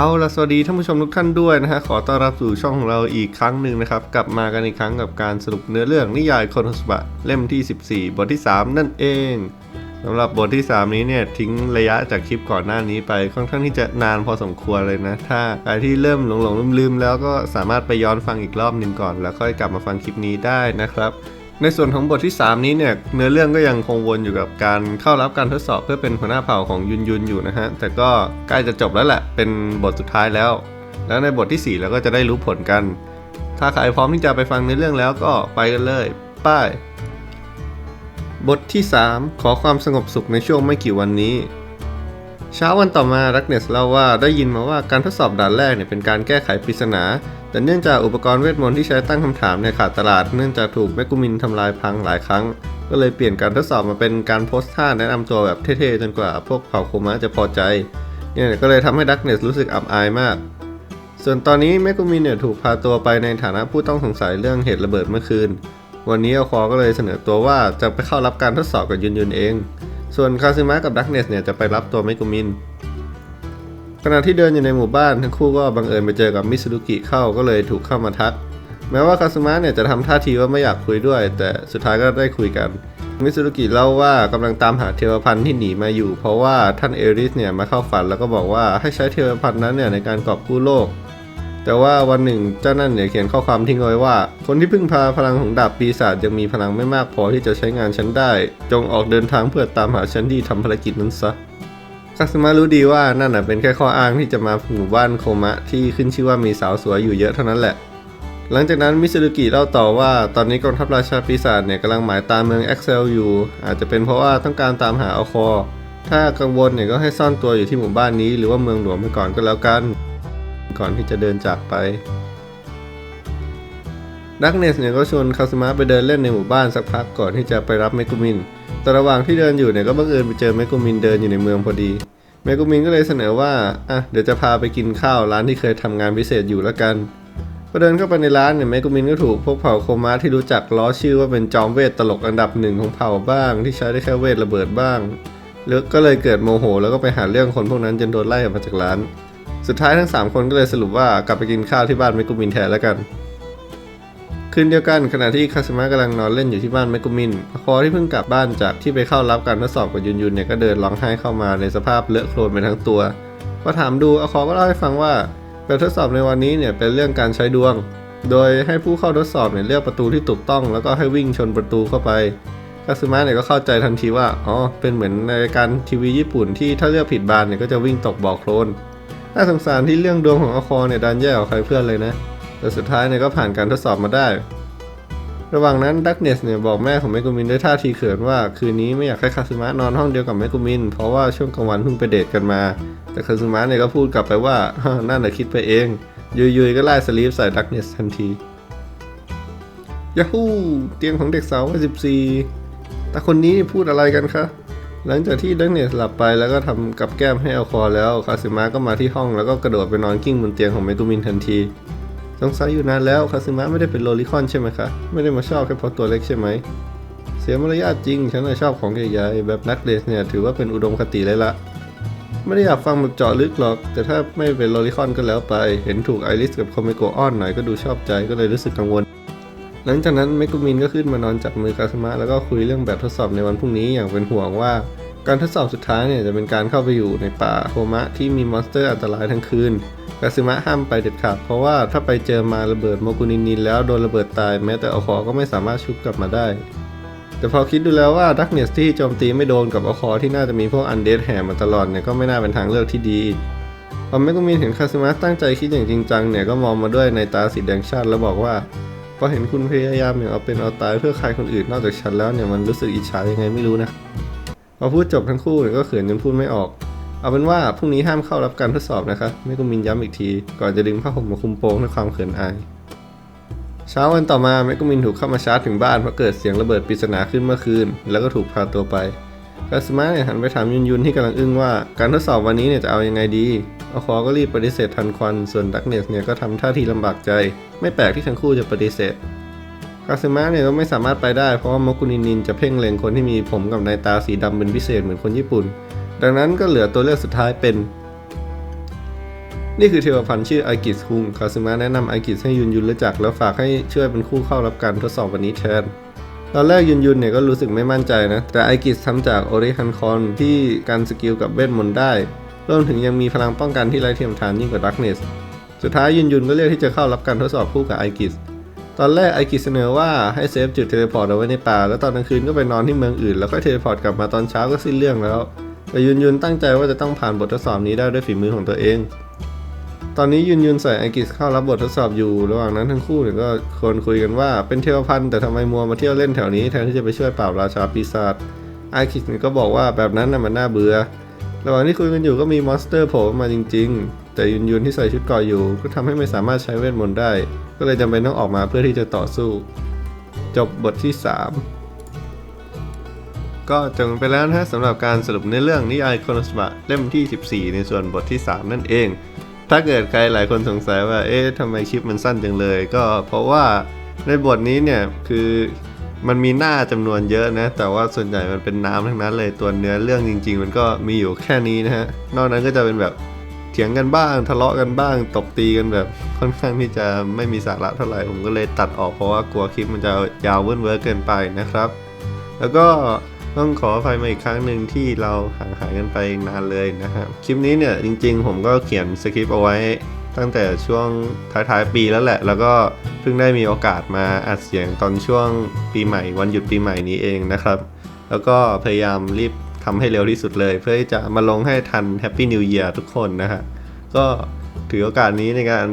เอาละสวัสดีท่านผู้ชมทุกท่านด้วยนะฮะขอต้อนรับสู่ช่องของเราอีกครั้งหนึ่งนะครับ กลับมากันอีกครั้งกับการสรุปเนื้อเรื่องนิยายคนทสบะเล่มที่ 14 บทที่ 3 นั่นเองสำหรับบทที่ 3 นี้เนี่ยทิ้งระยะจากคลิปก่อนหน้านี้ไปค่อนข้างที่จะนานพอสมควรเลยนะ ถ้าใครที่เริ่มหลงหลงลืมลืมๆแล้วก็สามารถไปย้อนฟังอีกรอบหนึ่งก่อน แล้วค่อยกลับมาฟังคลิปนี้ได้นะครับ ในส่วนของบทที่ 3 นี้เนี่ยเนื้อเรื่องก็ยังคงวนอยู่กับการเข้ารับการทดสอบเพื่อเป็นหัวหน้าเผ่าของยุนยุนอยู่นะฮะ แต่ก็ใกล้จะจบแล้วแหละ เป็นบทสุดท้ายแล้ว แล้วในบทที่ 4 เราก็จะได้รู้ผลกัน ถ้าใครพร้อมที่จะไปฟังในอเรื่องแล้วก็ไปกันเลย ป้าย บทที่ 3 ขอความสงบสุขในช่วงไม่กี่วันนี้ เช้าวันต่อมารักเนสเล่าว่าได้ยินมาว่าการทดสอบด่านแรกเนี่ยเป็นการแก้ไขปริศนา แต่เนื่องจากอุปกรณ์เวทมนต์ที่ใช้ตั้งคำถามเนี่ยขาดตลาดเนื่องจากถูกแมกกุมินทำลายพังหลายครั้ง ก็เลยเปลี่ยนการทดสอบมาเป็นการโพสท่าแนะนำตัวแบบเท่ๆจนกว่าพวกเผ่าโคมะจะพอใจ เนี่ยก็เลยทำให้ดักเนสรู้สึกอับอายมาก ส่วนตอนนี้แมกกุมินเนี่ยถูกพาตัวไปในฐานะผู้ต้องสงสัยเรื่องเหตุระเบิดเมื่อคืน วันนี้อคอก็เลยเสนอตัวว่าจะไปเข้ารับการทดสอบกับยุนยุนเอง ส่วนคาซึมะกับดักเนสเนี่ยจะไปรับตัวแมกกุมิน ขณะที่เดินอยู่ในหมู่บ้านทั้งคู่ก็บังเอิญไปเจอกับมิสุรุกิเข้าก็เลยถูกเข้ามาทัก แม้ว่าคาซึมะเนี่ยจะทำท่าทีว่าไม่อยากคุยด้วย แต่สุดท้ายก็ได้คุยกันมิสุรุกิเล่าว่ากำลังตามหาเทวพันธ์ที่หนีมาอยู่ เพราะว่าท่านเอริสเนี่ยมาเข้าฝันแล้วก็บอกว่าให้ใช้เทวพันธ์นั้นเนี่ยในการกอบกู้โลก แต่ว่าวันหนึ่งเจ้านั่นเนี่ยเขียนข้อความทิ้งไว้ว่า คนที่พึ่งพาพลังของดาบปีศาจยังมีพลังไม่มากพอที่จะใช้งานฉันได้ จงออกเดินทางเพื่อตามหาฉันที่ทำภารกิจนั้นซะ คาสมารู้ดีว่านั่นน่ะเป็นแค่ข้ออ้างที่จะมาหมู่บ้านโคมะที่ขึ้นชื่อว่ามีสาวสวยอยู่เยอะเท่านั้นแหละ หลังจากนั้นมิซูรุกิเล่าต่อว่าตอนนี้กองทัพราชาปีศาจเนี่ยกำลังหมายตามเมืองเอ็กเซลอยู่อาจจะเป็นเพราะว่าต้องการตามหาอาคอถ้ากังวลเนี่ยก็ให้ซ่อนตัวอยู่ที่หมู่บ้านนี้ หรือว่าเมืองหลวงไปก่อนก็แล้วกัน ก่อนที่จะเดินจากไป ดักเนสเนี่ยก็ชวนคาสมาไปเดินเล่นในหมู่บ้านสักพักก่อนที่จะไปรับเมกุมิน แต่ระหว่างที่เดินอยู่เนี่ยก็บังเอิญไปเจอเมกุมินเดินอยู่ในเมืองพอดี เมกุมินก็เลยเสนอว่า อะ เดี๋ยวจะพาไปกินข้าวร้านที่เคยทำงานพิเศษอยู่แล้วกัน พอเดินเข้าไปในร้านเนี่ยเมกุมินก็ถูกพวกเผ่าโคมาที่รู้จักล้อชื่อว่าเป็นจอมเวทตลกอันดับหนึ่งของเผ่าบ้าง ที่ใช้ได้แค่เวทระเบิดบ้าง แล้วก็เลยเกิดโมโห แล้วก็ไปหาเรื่องคนพวกนั้นจนโดนไล่ออกมาจากร้าน สุดท้ายทั้งสามคนก็เลยสรุปว่ากลับไปกินข้าวที่บ้านเมกุมินแทนแล้วกัน คืนเดียวกันขณะที่คาสมะกำลังนอนเล่นอยู่ที่บ้านแมกกุมินอคอที่เพิ่งกลับบ้านจากที่ไปเข้ารับการทดสอบกับยุนยุนเนี่ยก็เดินร้องไห้เข้ามาในสภาพเลอะโคลนไปทั้งตัว พอถามดูอคอก็เล่าให้ฟังว่าแบบทดสอบในวันนี้เนี่ยเป็นเรื่องการใช้ดวง โดยให้ผู้เข้าทดสอบเนี่ยเลือกประตูที่ถูกต้อง แล้วก็ให้วิ่งชนประตูเข้าไปคาสมะเนี่ยก็เข้าใจทันทีว่าอ๋อเป็นเหมือนในรายการทีวีญี่ปุ่นที่ถ้าเลือกผิดบานเนี่ยก็จะวิ่งตกบ่อโคลนน่าสงสารที่เรื่องดวงของอคอเนี่ยดันแย่กว่าใครเพื่อนเลยนะ แต่สุดท้ายเนี่ยก็ผ่านการทดสอบมาได้ ระหว่างนั้นดักเนสเนี่ยบอกแม่ของเมกุมินด้วยท่าทีเขินว่าคืนนี้ไม่อยากให้คาซึมะนอนห้องเดียวกับเมกุมิน เพราะว่าช่วงกลางวันเพิ่งไปเดทกันมา แต่คาซึมะเนี่ยก็พูดกลับไปว่านั่นน่ะคิดไปเอง ยุยๆก็ไล่สลีฟใส่ดักเนสทันทียาฮูเตียงของเด็กสาววัยสิบสี่แต่คนนี้พูดอะไรกันคะหลังจากที่ดักเนสหลับไปแล้วก็ทำกับแก้มให้อาคอแล้วคาซึมะก็มาที่ห้องแล้วก็กระโดดไปนอนกิ้งบนเตียงของเมกุมินทันที สงสัยอยู่นานแล้วคาซึมะไม่ได้เป็นโลลิคอนใช่ไหมคะ ไม่ได้มาชอบแค่เพราะตัวเล็กใช่ไหม เสียมารยาทจริง ฉันน่ะชอบของใหญ่ๆแบบนักเดสเนี่ยถือว่าเป็นอุดมคติเลยละไม่ได้อยากฟังแบบเจาะลึกหรอก แต่ถ้าไม่เป็นโลลิคอนก็แล้วไป เห็นถูกไอริสกับคอมเมโกอ้อนหน่อยก็ดูชอบใจก็เลยรู้สึกกังวล หลังจากนั้นเมกุมินก็ขึ้นมานอนจับมือคาซึมะแล้วก็คุยเรื่องแบบทดสอบในวันพรุ่งนี้อย่างเป็นห่วงว่า การทดสอบสุดท้ายเนี่ยจะเป็นการเข้าไปอยู่ในป่าโฮมะที่มีมอนสเตอร์อันตรายทั้งคืนกาซึมะห้ามไปเด็ดขาดเพราะว่าถ้าไปเจอมาระเบิดโมกุนินนินแล้วโดนระเบิดตายแม้แต่อคอก็ไม่สามารถชุบกลับมาได้ แต่พอคิดดูแล้วว่าดักเนสที่โจมตีไม่โดนกับอคอที่น่าจะมีพวกอันเดดแห่มาตลอดเนี่ยก็ไม่น่าเป็นทางเลือกที่ดีพอเมกุมินเห็นคาซึมะตั้งใจคิดอย่างจริงจังเนี่ยก็มองมาด้วยในตาสีแดงชาติแล้วบอกว่าพอเห็นคุณพยายามอย่างเอาเป็นเอาตายเพื่อใครคนอื่นนอกจากฉันแล้วเนี่ยมันรู้สึกอิจฉายังไงไม่รู้นะ พอพูดจบทั้งคู่ก็เขินจนพูดไม่ออก เอาเป็นว่าพรุ่งนี้ห้ามเข้ารับการทดสอบนะคะเมกุมินย้ำอีกที ก่อนจะดึงผ้าห่มมาคลุมโปงด้วยความเขินอาย เช้าวันต่อมาเมกุมินถูกเข้ามาชาร์จถึงบ้านเพราะเกิดเสียงระเบิดปริศนาขึ้นเมื่อคืน แล้วก็ถูกพาตัวไปคาสมาเนี่ยหันไปถามยุนยุนที่กำลังอึ้งว่าการทดสอบวันนี้เนี่ยจะเอายังไงดีอคอก็รีบปฏิเสธทันควัน ส่วนดักเนสเนี่ยก็ทำท่าทีลำบากใจ ไม่แปลกที่ทั้งคู่จะปฏิเสธ คาสมาเนี่ยก็ไม่สามารถไปได้เพราะว่ามกุนินนินจะเพ่งเล็งคนที่มีผมกับในตาสีดำเป็นพิเศษเหมือนคนญี่ปุ่น ดังนั้นก็เหลือตัวเลือกสุดท้ายเป็น นี่คือเทวพันธ์ชื่อไอกิสคุงคาซึมะแนะนำไอกิสให้ยุนยุนรู้จักแล้วฝากให้ช่วยเป็นคู่เข้ารับการทดสอบวันนี้แทนตอนแรกยุนยุนเนี่ยก็รู้สึกไม่มั่นใจนะ แต่ไอกิสทำจากโอริฮันคอนที่การสกิลกับเวทมนต์ได้รวมถึงยังมีพลังป้องกันที่ไร้เทียมทานยิ่งกว่าดักเนส สุดท้ายยุนยุนก็เลือกที่จะเข้ารับการทดสอบคู่กับไอกิส ตอนแรกไอกิสเสนอว่าให้เซฟจุดเทเลพอร์ตเอาไว้ในป่า แล้วตอนกลางคืนก็ไปนอนที่เมืองอื่น แล้วก็เทเลพอร์ตกลับมาตอนเช้าก็สิ้นเรื่องแล้ว แต่ยุนยุนตั้งใจว่าจะต้องผ่านบททดสอบนี้ได้ด้วยฝีมือของตัวเอง ตอนนี้ยุนยุนใส่ไอกิสเข้ารับบททดสอบอยู่ ระหว่างนั้นทั้งคู่เนี่ยก็คนคุยกันว่าเป็นเทวพันธ์แต่ทำไมมัวมาเที่ยวเล่นแถวนี้แทนที่จะไปช่วยปราบราชาปีศาจไอกิสเนี่ยก็บอกว่าแบบนั้นน่ะมันน่าเบื่อ ระหว่างที่คุยกันอยู่ก็มีมอนสเตอร์โผล่มาจริง ๆ แต่ยุนยุนที่ใส่ชุดเกราะอยู่ ก็ทำให้ไม่สามารถใช้เวทมนต์ได้ ก็เลยจำเป็นต้องออกมาเพื่อที่จะต่อสู้ จบบทที่ 3 ก็จบไปแล้วนะฮะสำหรับการสรุปในเรื่องนิยายโคโนสบะเล่มที่ 14 ในส่วนบทที่ 3 นั่นเอง ถ้าเกิดใครหลายคนสงสัยว่า เอ๊ะทำไมคลิปมันสั้นจังเลย ก็เพราะว่าในบทนี้เนี่ยคือมันมีหน้าจำนวนเยอะนะ แต่ว่าส่วนใหญ่มันเป็นน้ำทั้งนั้นเลยตัวเนื้อเรื่องจริง ๆ มันก็มีอยู่แค่นี้นะฮะนอกนั้นก็จะเป็นแบบ ถียงกันบ้าง ทะเลาะกันบ้าง ตบตีกันแบบค่อนข้างที่จะไม่มีสาระเท่าไหร่ ผมก็เลยตัดออกเพราะว่ากลัวคลิปมันจะยาวเวิ้นเว้อเกินไปนะครับ แล้วก็ต้องขออภัยมาอีกครั้งหนึ่งที่เราห่างหายกันไปนานเลยนะครับคลิปนี้เนี่ยจริง ๆ ผมก็เขียนสคริปต์เอาไว้ตั้งแต่ช่วงท้ายๆปีแล้วแหละ แล้วก็เพิ่งได้มีโอกาสมาอัดเสียงตอนช่วงปีใหม่ วันหยุดปีใหม่นี้เองนะครับ แล้วก็พยายามรีบ ทำให้เร็วที่สุดเลย เพื่อที่จะมาลงให้ทัน Happy New Year ทุกคนนะฮะ ก็ถือโอกาสนี้ในการ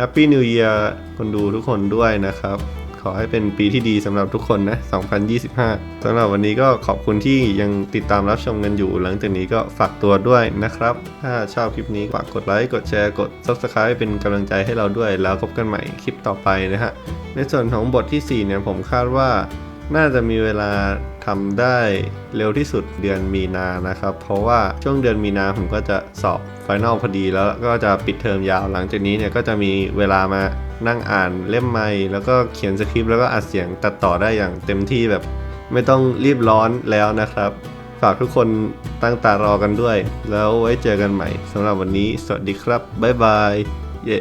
Happy New Year คนดูทุกคนด้วยนะครับ ขอให้เป็นปีที่ดีสำหรับทุกคนนะ 2025สำหรับวันนี้ก็ขอบคุณที่ยังติดตามรับชมกันอยู่ หลังจากนี้ก็ฝากตัวด้วยนะครับ ถ้าชอบคลิปนี้ฝากกดไลค์กดแชร์กด Subscribe เป็นกำลังใจให้เราด้วย แล้วพบกันใหม่คลิปต่อไปนะฮะในส่วนของบทที่ 4 เนี่ยผมคาดว่าน่าจะมีเวลา ทำได้เร็วที่สุดเดือนมีนานะครับ เพราะว่าช่วงเดือนมีนาผมก็จะสอบไฟนอลพอดีแล้วก็จะปิดเทอมยาว หลังจากนี้เนี่ยก็จะมีเวลามานั่งอ่านเล่มใหม่แล้วก็เขียนสคริปต์แล้วก็อัดเสียงตัดต่อได้อย่างเต็มที่แบบ ไม่ต้องรีบร้อนแล้วนะครับ ฝากทุกคนตั้งตารอกันด้วย แล้วไว้เจอกันใหม่สำหรับวันนี้ สวัสดีครับบ๊ายบายเย้